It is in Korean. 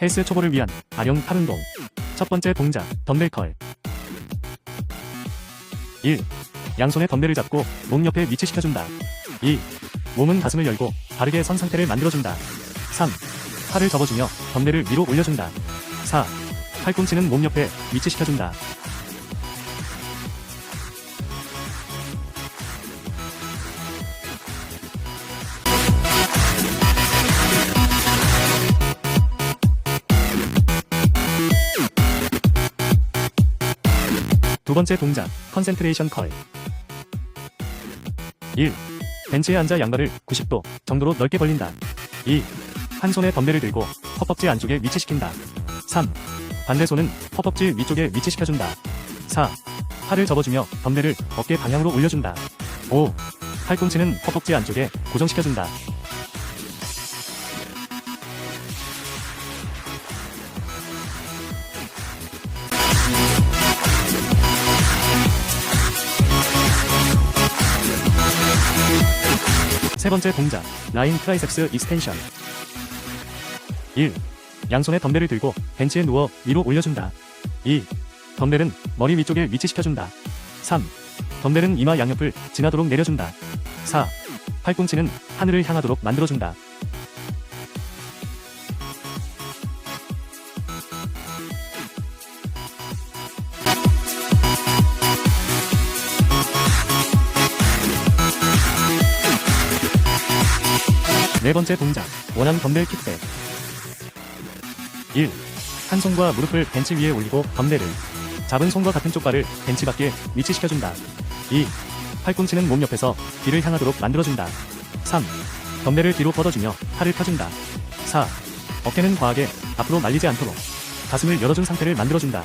헬스 초보를 위한 발용 팔 운동. 첫 번째 동작, 덤벨 컬. 1. 양손에 덤벨을 잡고 몸 옆에 위치시켜준다. 2. 몸은 가슴을 열고 바르게 선 상태를 만들어준다. 3. 팔을 접어주며 덤벨을 위로 올려준다. 4. 팔꿈치는 몸 옆에 위치시켜준다. 두 번째 동작, 컨센트레이션 컬. 1. 벤치에 앉아 양발을 90도 정도로 넓게 벌린다. 2. 한 손에 덤벨을 들고 허벅지 안쪽에 위치시킨다. 3. 반대 손은 허벅지 위쪽에 위치시켜준다. 4. 팔을 접어주며 덤벨을 어깨 방향으로 올려준다. 5. 팔꿈치는 허벅지 안쪽에 고정시켜준다. 세 번째 동작, 라인 트라이셉스 익스텐션. 1. 양손에 덤벨을 들고 벤치에 누워 위로 올려준다. 2. 덤벨은 머리 위쪽에 위치시켜준다. 3. 덤벨은 이마 양옆을 지나도록 내려준다. 4. 팔꿈치는 하늘을 향하도록 만들어준다. 네 번째 동작, 원한 덤벨 킥백. 1. 한 손과 무릎을 벤치 위에 올리고 덤벨을 잡은 손과 같은 쪽발을 벤치 밖에 위치시켜준다. 2. 팔꿈치는 몸 옆에서 뒤를 향하도록 만들어준다. 3. 덤벨을 뒤로 뻗어주며 팔을 펴준다. 4. 어깨는 과하게 앞으로 말리지 않도록 가슴을 열어준 상태를 만들어준다.